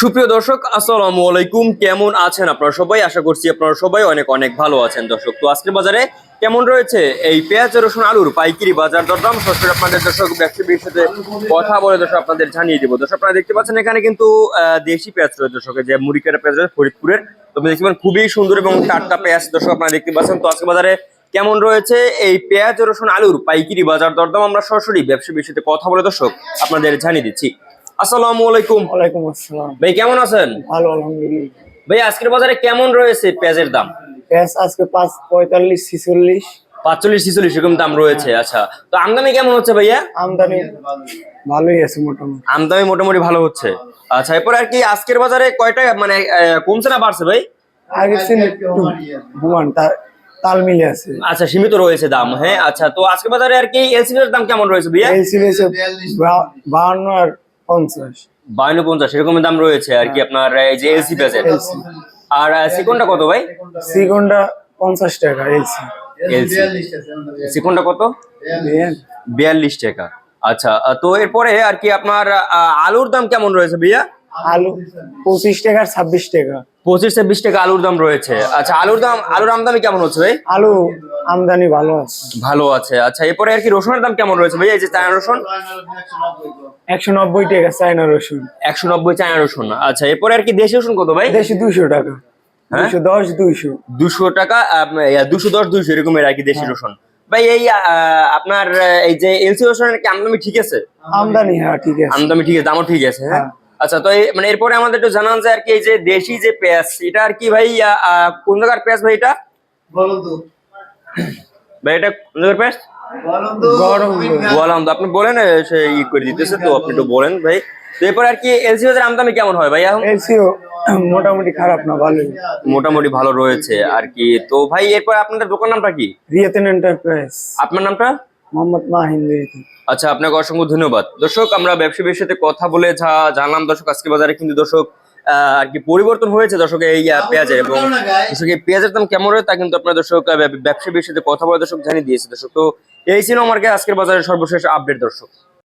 সুপ্রিয় দর্শক, আসসালামু আলাইকুম। কেমন আছেন আপনারা সবাই? আশা করছি আপনারা সবাই অনেক অনেক ভালো আছেন। দর্শক, তো আজকের বাজারে কেমন রয়েছে? এই পেঁয়াজ, রসুন, আলুর পাইকারি বাজার দরদাম। সরাসরি আপনাদের দর্শক ব্যবসায়ীর সাথে কথা বলে দর্শক, আপনাদের জানিয়ে দিব। দর্শক, আপনারা দেখতে পাচ্ছেন এখানে কিন্তু দেশি পেঁয়াজ রয়েছে দর্শক যে মুড়িকাটা পেঁয়াজ রয়েছে ফরিদপুরের। তো আপনি দেখতে পাচ্ছেন, খুবই সুন্দর এবং টাটকা পেঁয়াজ দর্শক, আপনারা দেখতে পাচ্ছেন। তো আজকে বাজারে কেমন রয়েছে? এই পেঁয়াজ, রসুন, আলুর পাইকারি বাজার দরদাম আমরা সরাসরি ব্যবসায়ীর সাথে কথা বলে দর্শক, আপনাদের জানিয়ে দিচ্ছি। আসসালামু আলাইকুম। ওয়ালাইকুম আসসালাম। ভাই কেমন আছেন? ভালো আলহামদুলিল্লাহ। ভাই আজকের বাজারে কেমন রয়েছে পেঁয়াজের দাম? পেঁয়াজ আজকে পাঁচ পঁয়তাল্লিশ ছিচল্লিশ। পাঁচচল্লিশ ছিচল্লিশ এরকম দাম রয়েছে আচ্ছা। তো আমদানি কেমন হচ্ছে ভাইয়া? আমদানি ভালোই আছে মোটামুটি। আমদানি মোটামুটি ভালো হচ্ছে। আচ্ছা এরপর আর কি আজকের বাজারে কয়টা মানে কমছে না বাড়ছে ভাই? আগের তাল মিলে আছে। আচ্ছা সীমিত রয়েছে দাম হ্যাঁ আচ্ছা। তো আজকের বাজারে আর কি এলসিডি এর দাম কেমন রয়েছে ভাইয়া? এলসি রয়েছে বা- বাহান্ন আর পঞ্চাশ। বাউন্ন পঞ্চাশ এরকম দাম রয়েছে আর কি আপনার এই যে এলসি পেঁয়াজের আর সিকনটা কত ভাই? সিকন্ডা পঞ্চাশ টাকা এলসি। এলসি। সিকনটা কত? বিয়াল্লিশ। টাকা। আচ্ছা তো এরপরে আর কি আপনার আলুর দাম কেমন রয়েছে ভাইয়া? আলু পঁচিশ টাকা ছাব্বিশ টাকা। পঁচিশ ছাব্বিশ টাকা আলুর দাম রয়েছে। আচ্ছা আলুর দাম আলুর আমদানি কেমন হচ্ছে ভাই? আলু আমদানি ভালো আছে। ভালো আছে। আচ্ছা এরপরে আর কি রসুনের দাম কেমন রয়েছে? ভাই এই যে চায়না রসুন? একশো নব্বই টাকা চায়না রসুন। একশো নব্বই চায়না রসুন। আচ্ছা এরপরে আর কি দেশি রসুন কত ভাই? দেশি দুইশো টাকা। হ্যাঁ? দুইশো দশ দুইশো। দুশো টাকা দুশো দশ দুইশো এরকমের আর কি দেশি রসুন। ভাই এই আহ, আপনার এই যে এলসি রসুনের কি আমদানি ঠিক আছে? আমদানি হ্যাঁ ঠিক আছে। আমদানি ঠিক আছে দামও ঠিক আছে হ্যাঁ? আচ্ছা তো এই- মানে এরপরে আমাদের একটু জানান যে আর কি এই যে দেশি যে পেঁয়াজ এটা আর কি ভাই কোন জায়গার পেঁয়াজ ভাই এটা? ভাই এটা কোন জায়গার গরম আপনি বলেন সে ই করে দিতেছে তো আপনি একটু বলেন ভাই। তো এরপর আর কি এলসি বাজার আমদানি কেমন হয় ভাই এখন? এলসিও মোটামুটি খারাপ না ভালোই। মোটামুটি ভালো রয়েছে আর কি। তো ভাই এরপর আপনাদের দোকান নামটা কি? রিয়াতেন এন্টারপ্রাইজ। আপনার নামটা? মোহাম্মদ মাহিন আচ্ছা আপনাকে অসংখ্য ধন্যবাদ। দর্শক আমরা ব্যবসায়ীর সাথে কথা বলে যা জানলাম দর্শক আজকে বাজারে কিন্তু দর্শক আর কি পরিবর্তন হয়েছে দর্শক এই পেঁয়াজের এবং দর্শক এই পেঁয়াজের দাম কেমন রয়েছে তা কিন্তু আপনার দর্শক ব্যবসায়ীর সাথে কথা বলে দর্শক জানিয়ে দিয়েছে দর্শক। তো এই ছিল আমার আজকের বাজারের সর্বশেষ আপডেট দর্শক।